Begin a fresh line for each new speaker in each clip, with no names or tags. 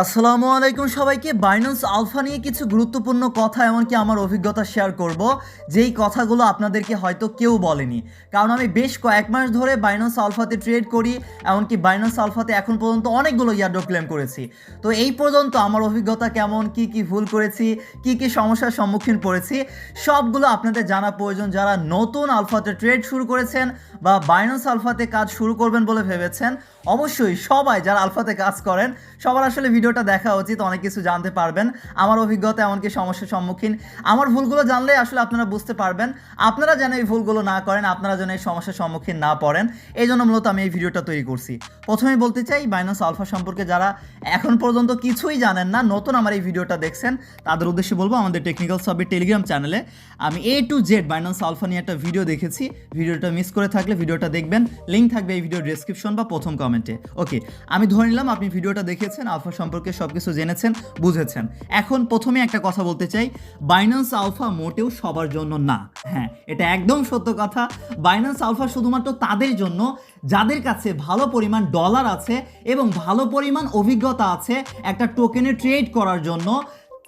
আসসালামু আলাইকুম সবাইকে। বাইন্যান্স আলফা নিয়ে কিছু গুরুত্বপূর্ণ কথা এমনকি আমার অভিজ্ঞতা শেয়ার করব। যেই কথাগুলো আপনাদেরকে হয়তো কেউ বলেনি। কারণ আমি বেশ কয়েক মাস ধরে বাইন্যান্স আলফাতে ট্রেড করি, এমনকি বাইন্যান্স আলফাতে এখন পর্যন্ত অনেকগুলো ইয়ারড্রপ ক্লেম করেছি। তো এই পর্যন্ত আমার অভিজ্ঞতা কেমন, কি কি ভুল করেছি, কি কি সমস্যার সম্মুখীন পড়েছি, সবগুলো আপনাদের জানা প্রয়োজন। যারা নতুন আলফাতে ট্রেড শুরু করেছেন বা বাইন্যান্স আলফাতে কাজ শুরু করবেন বলে ভেবেছেন, অবশ্যই সবাই যারা আলফাতে কাজ করেন, সবার আসলে ভিডিওটা দেখা উচিত, অনেক কিছু জানতে পারবেন। আমার অভিজ্ঞতা এমনকি সমস্যার সম্মুখীন। আমার ভুলগুলো জানলে আসলে আপনারা বুঝতে পারবেন। আপনারা যেন এই ভুলগুলো না করেন, আপনারা যেন এই সমস্যার সম্মুখীন না পড়েন। এই জন্য মূলত আমি এই ভিডিওটা তৈরি করছি। প্রথমেই বলতে চাই বাইনান্স আলফা সম্পর্কে যারা এখন পর্যন্ত কিছুই জানেন না, নতুন আমার এই ভিডিওটা দেখছেন, তাদের উদ্দেশ্যে বলব আমাদের টেকনিক্যাল সাবের টেলিগ্রাম চ্যানেলে আমি A to Z Binance alpha নিয়ে একটা ভিডিও দেখেছি। ভিডিওটা মিস করে থাকলে ভিডিওটা দেখবেন। লিঙ্ক থাকবে এই ভিডিও ডেসক্রিপশন বা প্রথম কমেন্টে ওকে আমি ধরে নিলাম আপনি ভিডিওটা দেখেছেন আলফা সম্পর্কে সব কিছু জেনেছেন, বুঝেছেন। এখন প্রথমে একটা কথা বলতে চাই বাইনান্স আলফা মোটেও সবার জন্য না। হ্যাঁ এটা একদম সত্য কথা। বাইনান্স আলফা শুধুমাত্র তাদের জন্য, যাদের কাছে ভালো পরিমাণ ডলার আছে এবং ভালো পরিমাণ অভিজ্ঞতা আছে একটা টোকেনে ট্রেড করার জন্য,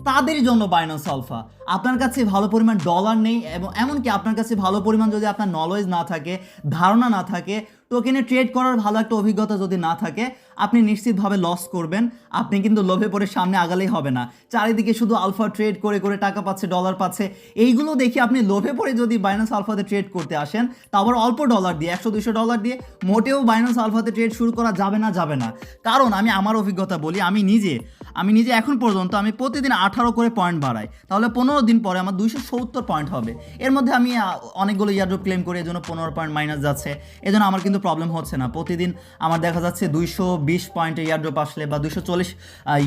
তাদের জন্য বাইনান্স আলফা আপনার কাছে ভালো পরিমাণ ডলার নেই এবং এমনকি আপনার কাছে ভালো পরিমাণ যদি আপনার নলেজ না থাকে, ধারণা না থাকে টোকেনে ট্রেড করার ভালো একটা অভিজ্ঞতা যদি না থাকে আপনি নিশ্চিতভাবে লস করবেন। আপনি কিন্তু লোভে পড়ে সামনে আগালেই হবে না। চারিদিকে শুধু আলফা ট্রেড করে করে টাকা পাচ্ছে ডলার পাচ্ছে। এইগুলো দেখে আপনি লোভে পড়ে যদি বাইনান্স আলফাতে ট্রেড করতে আসেন, তা আবার অল্প ডলার দিয়ে, একশো দুশো ডলার দিয়ে মোটেও বাইনান্স আলফাতে ট্রেড শুরু করা যাবে না যাবে না। কারণ আমি আমার অভিজ্ঞতা বলি, আমি নিজে আমি নিজে এখন পর্যন্ত আমি প্রতিদিন আঠারো করে পয়েন্ট বাড়াই। তাহলে পনেরো দিন পরে আমার দুইশো সত্তর পয়েন্ট হবে। এর মধ্যে আমি অনেকগুলো ইয়ারড্রপ ক্লেম করি, এজন্য পনেরো পয়েন্ট মাইনাস যাচ্ছে। এজন্য আমার কিন্তু প্রবলেম হচ্ছে না। প্রতিদিন আমার দেখা যাচ্ছে দুইশো বিশ পয়েন্টে ইয়ারড্রপ আসলে বা দুশো চল্লিশ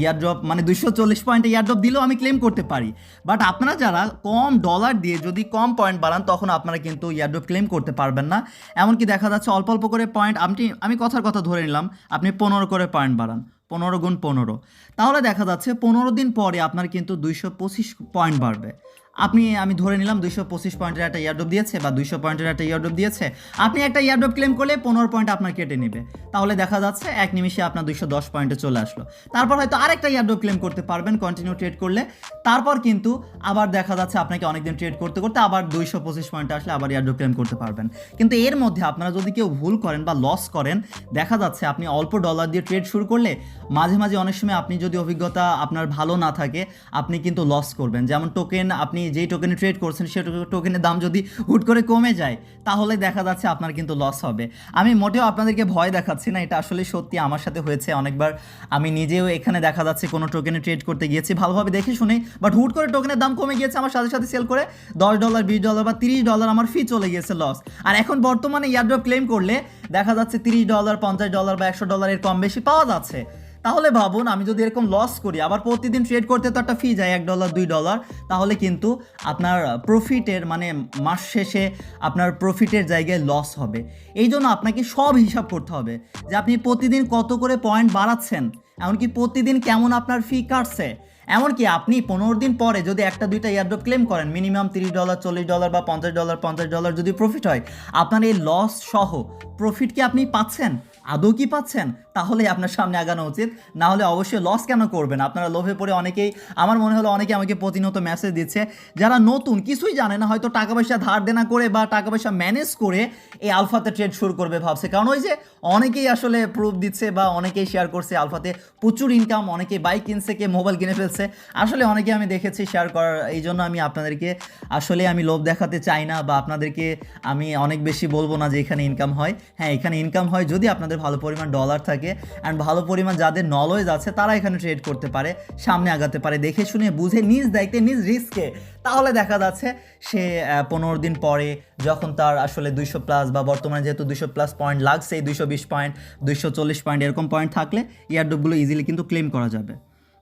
ইয়ারড্রপ মানে দুশো চল্লিশ পয়েন্টে ইয়ারড্রপ দিলেও আমি ক্লেম করতে পারি। বাট আপনারা যারা কম ডলার দিয়ে যদি কম পয়েন্ট বাড়ান, তখন আপনারা কিন্তু ইয়ারড্রপ ক্লেম করতে পারবেন না। এমনকি দেখা যাচ্ছে অল্প অল্প করে পয়েন্ট আপনি, আমি কথার কথা ধরে নিলাম, আপনি পনেরো করে পয়েন্ট বাড়ান, পনেরো গুণ পনেরো। তাহলে দেখা যাচ্ছে পনেরো দিন পরে আপনার কিন্তু দুইশো পঁচিশ পয়েন্ট বাড়বে। আপনি, আমি ধরে নিলাম দুইশো পঁচিশ পয়েন্টের একটা ইয়ারড্রপ দিয়েছে বা দুইশো পয়েন্টের একটা ইয়ারড্রপ দিয়েছে। আপনি একটা ইয়ারড্রপ ক্লেম করলে পনেরো পয়েন্ট আপনার কেটে নেবে। তাহলে দেখা যাচ্ছে এক নিমিষে আপনার দুইশো দশ পয়েন্টে চলে আসলো। তারপর হয়তো আরেকটা ইয়ারড্রপ ক্লেম করতে পারবেন কন্টিনিউ ট্রেড করলে। তারপর কিন্তু আবার দেখা যাচ্ছে আপনাকে অনেকদিন ট্রেড করতে করতে আবার দুইশো পঁচিশ পয়েন্টে আসলে আবার ইয়ারড্রপ ক্লেম করতে পারবেন। কিন্তু এর মধ্যে আপনারা যদি কেউ ভুল করেন বা লস করেন, দেখা যাচ্ছে আপনি অল্প ডলার দিয়ে ট্রেড শুরু করলে মাঝে মাঝে অনেক সময় আপনি যদি অভিজ্ঞতা আপনার ভালো না থাকে, আপনি কিন্তু লস করবেন। যেমন টোকেন আপনি যেই টোকেনে ট্রেড করছেন, সেই টোকেনের দাম যদি হুট করে কমে যায়, তাহলে দেখা যাচ্ছে আপনার কিন্তু লস হবে। আমি মোটেও আপনাদেরকে ভয় দেখাচ্ছি না, এটা আসলে সত্যি আমার সাথে হয়েছে অনেকবার। আমি নিজেও এখানে দেখা যাচ্ছে কোনো টোকেনে ট্রেড করতে গিয়েছি, ভালোভাবে দেখে শুনে বাট হুট করে টোকেনের দাম কমে গিয়েছে, আমার সাথে সাথে সেল করে দশ ডলার বিশ ডলার বা তিরিশ ডলার আমার ফি চলে গিয়েছে লস আর এখন বর্তমানে ইয়ারড্রপ ক্লেম করলে দেখা যাচ্ছে তিরিশ ডলার পঞ্চাশ ডলার বা একশো ডলারের কম বেশি পাওয়া যাচ্ছে। তাহলে ভাবুন, আমি যদি এরকম লস করি, আবার প্রতিদিন ট্রেড করতে তো একটা ফি যায়, এক ডলার দুই ডলার তাহলে কিন্তু আপনার প্রফিটের মানে মাস শেষে আপনার প্রফিটের জায়গায় লস হবে। এই জন্য আপনাকে সব হিসাব করতে হবে যে আপনি প্রতিদিন কত করে পয়েন্ট বাড়াচ্ছেন, এমনকি প্রতিদিন কেমন আপনার ফি কাটছে। এমনকি আপনি পনেরো দিন পরে যদি একটা, দুইটা ইয়ারড্রপ ক্লেম করেন মিনিমাম তিরিশ ডলার চল্লিশ ডলার বা পঞ্চাশ ডলার পঞ্চাশ ডলার যদি প্রফিট হয়, আপনার এই লস সহ প্রফিট কি আপনি পাচ্ছেন? আদৌ কি পাচ্ছেন? তাহলে আপনার সামনে আগানো উচিত। না হলে অবশ্যই লস কেন করবেন? আপনারা লোভে পড়ে অনেকেই, আমার মনে হলো অনেকে আমাকে প্রতিনিয়ত মেসেজ দিচ্ছে। যারা নতুন, কিছুই জানে না, হয়তো টাকা পয়সা ধার দেনা করে বা টাকা পয়সা ম্যানেজ করে এই আলফাতে ট্রেড শুরু করবে ভাবছে। কারণ ওই যে অনেকেই আসলে প্রুফ দিচ্ছে বা অনেকেই শেয়ার করছে আলফাতে। প্রচুর ইনকাম অনেকে বাইক কিনছে, কে মোবাইল কিনে ফেলছে। আসলে অনেকে আমি দেখেছি শেয়ার করার, এই জন্য আমি আপনাদেরকে, আসলে আমি লোভ দেখাতে চাই না বা আপনাদেরকে আমি অনেক বেশি বলব না যে এখানে ইনকাম হয়। হ্যাঁ এখানে ইনকাম হয় যদি আপনাদের ভালো পরিমাণ ডলার থাকে অ্যান্ড ভালো পরিমাণ যাদের নলেজ আছে, তারা এখানে ট্রেড করতে পারে, সামনে আগাতে পারে। দেখে শুনে বুঝে নিজ দায়িত্বে, নিজ রিস্কে তাহলে দেখা যাচ্ছে সে পনেরো দিন পরে যখন তার আসলে দুইশো প্লাস বা বর্তমানে যেহেতু দুইশো প্লাস পয়েন্ট লাগছে, এই দুইশো বিশ পয়েন্ট দুইশো চল্লিশ পয়েন্ট এরকম পয়েন্ট থাকলে ইয়ারডোপগুলো ইজিলি কিন্তু ক্লেম করা যাবে।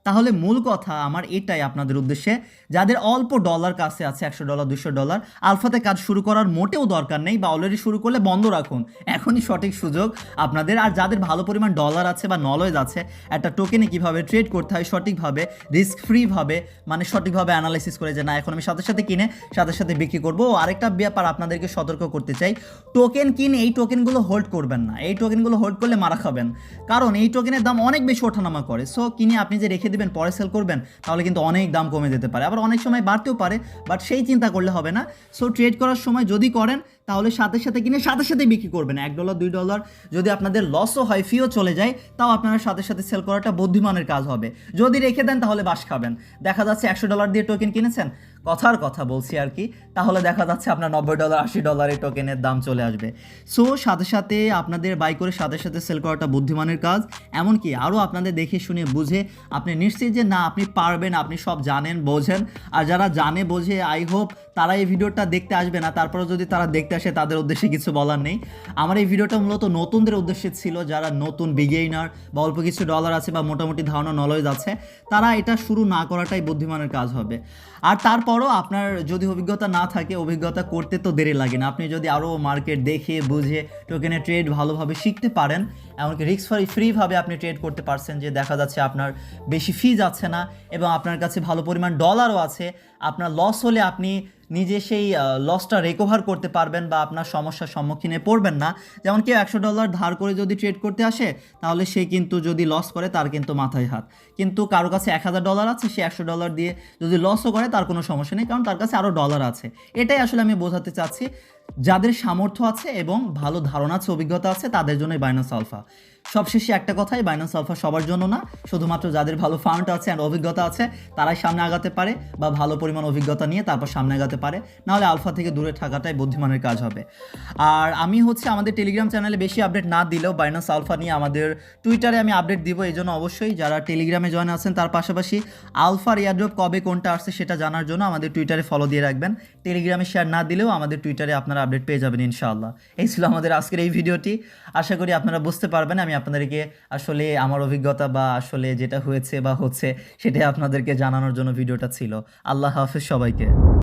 তাহলে মূল কথা আমার এটাই আপনাদের উদ্দেশ্যে, যাদের অল্প ডলার কাছে আছে, একশো ডলার দুশো ডলার আলফাতে কাজ শুরু করার মোটেও দরকার নেই বা অলরেডি শুরু করলে বন্ধ রাখুন। এখনই সঠিক সুযোগ আপনাদের। আর যাদের ভালো পরিমাণ ডলার আছে বা নলেজ আছে, একটা টোকেনে কীভাবে ট্রেড করতে হয় সঠিকভাবে রিস্ক ফ্রিভাবে মানে সঠিকভাবে অ্যানালাইসিস করে যে না, এখন আমি সাথে সাথে কিনে, সাথে সাথে বিক্রি করব। আরেকটা ব্যাপার আপনাদেরকে সতর্ক করতে চাই টোকেন কিনে এই টোকেনগুলো হোল্ড করবেন না। এই টোকেনগুলো হোল্ড করলে মারা খাবেন। কারণ এই টোকেনের দাম অনেক বেশি ওঠানামা করে। সো কিনে আপনি যে রেখে দিবেন, পরে সেল করবেন, তাহলে কিন্তু অনেক দাম কমে যেতে পারে। আবার অনেক সময় বাড়তেও পারে বাট সেই চিন্তা করলে হবে না। সো ট্রেড করার সময় যদি করেন, তাহলে সাথে সাথে কিনে সাথে সাথে বিক্রি করবেন। এক ডলার দুই ডলার যদি আপনাদের লসও হয় ফিও চলে যায়, তাও আপনারা সাথে সাথে সেল করাটা বুদ্ধিমানের কাজ হবে। যদি রেখে দেন, তাহলে বাস খাবেন। দেখা যাচ্ছে একশো ডলার দিয়ে টোকেন কিনেছেন কথার কথা বলছি আর কি, তাহলে দেখা যাচ্ছে আপনার নব্বই ডলার, আশি ডলারের টোকেনের দাম চলে আসবে। সো সাথে সাথে আপনাদের বাই করে সাথে সাথে সেল করাটা বুদ্ধিমানের কাজ। এমনকি আরও আপনাদের দেখে শুনে বুঝে আপনি নিশ্চিত যে না, আপনি পারবেন, আপনি সব জানেন, বোঝেন। আর যারা জানে, বোঝে আই হোপ তারা এই ভিডিওটা দেখতে আসবে না, তারপরে যদি তারা দেখতে আসে, তাদের উদ্দেশ্যে কিছু বলার নেই। আমার এই ভিডিওটা মূলত নতুনদের উদ্দেশ্যে ছিল, যারা নতুন বিগেইনার বা অল্প কিছু ডলার আছে বা মোটামুটি ধারণা নলেজ আছে, তারা এটা শুরু না করাটাই বুদ্ধিমানের কাজ হবে। আর তারপরও আপনার যদি অভিজ্ঞতা না থাকে, অভিজ্ঞতা করতে তো দেরি লাগে না। আপনি যদি আরও মার্কেট দেখে, বুঝে টোকেনে ট্রেড ভালোভাবে শিখতে পারেন, এমনকি রিস্ক ফ্রি ফ্রিভাবে আপনি ট্রেড করতে পারছেন যে দেখা যাচ্ছে আপনার বেশি ফি যাচ্ছে না এবং আপনার কাছে ভালো পরিমাণ ডলারও আছে, আপনার লস হলে আপনি নিজে সেই লসটা রেকভার করতে পারবেন বা আপনার সমস্যার সম্মুখীনে পড়বেন না। যেমন কেউ একশো ডলার ধার করে যদি ট্রেড করতে আসে, তাহলে সে কিন্তু যদি লস করে, তার কিন্তু মাথায় হাত। কিন্তু কারও কাছে এক হাজার ডলার আছে, সে একশো ডলার দিয়ে যদি লসও করে, তার কোনো সমস্যা নেই, কারণ তার কাছে আরও ডলার আছে। এটাই আসলে আমি বোঝাতে চাচ্ছি যাদের সামর্থ্য আছে এবং ভালো ধারণা আছে, অভিজ্ঞতা আছে, তাদের জন্যই বাইনাস আলফা সবশেষে একটা কথাই বাইনাস আলফা সবার জন্য না, শুধুমাত্র যাদের ভালো ফান্ড আছে আর অভিজ্ঞতা আছে, তারাই সামনে আগাতে পারে বা ভালো পরিমাণ অভিজ্ঞতা নিয়ে তারপর সামনে আগাতে পারে। নাহলে আলফা থেকে দূরে থাকাটাই বুদ্ধিমানের কাজ হবে। আর আমি হচ্ছে আমাদের টেলিগ্রাম চ্যানেলে বেশি আপডেট না দিলেও বাইনাস আলফা নিয়ে আমাদের টুইটারে আমি আপডেট দিব, এই জন্য অবশ্যই যারা টেলিগ্রামে জয়েন আছেন, তার পাশাপাশি আলফার এয়ারড্রপ কবে কোনটা আসছে সেটা জানার জন্য আমাদের টুইটারে ফলো দিয়ে রাখবেন। টেলিগ্রামে শেয়ার না দিলেও আমাদের টুইটারে আপনারা আপডেট পেয়ে যাবেন ইনশাআল্লাহ। এই ছিল আমাদের আজকের এই ভিডিওটি। আশা করি আপনারা বুঝতে পারবেন, আমি আপনাদেরকে আসলে আমার অভিজ্ঞতা বা আসলে যেটা হয়েছে বা হচ্ছে, সেটাই আপনাদেরকে জানানোর জন্য ভিডিওটা ছিল। আল্লাহ হাফেজ সবাইকে।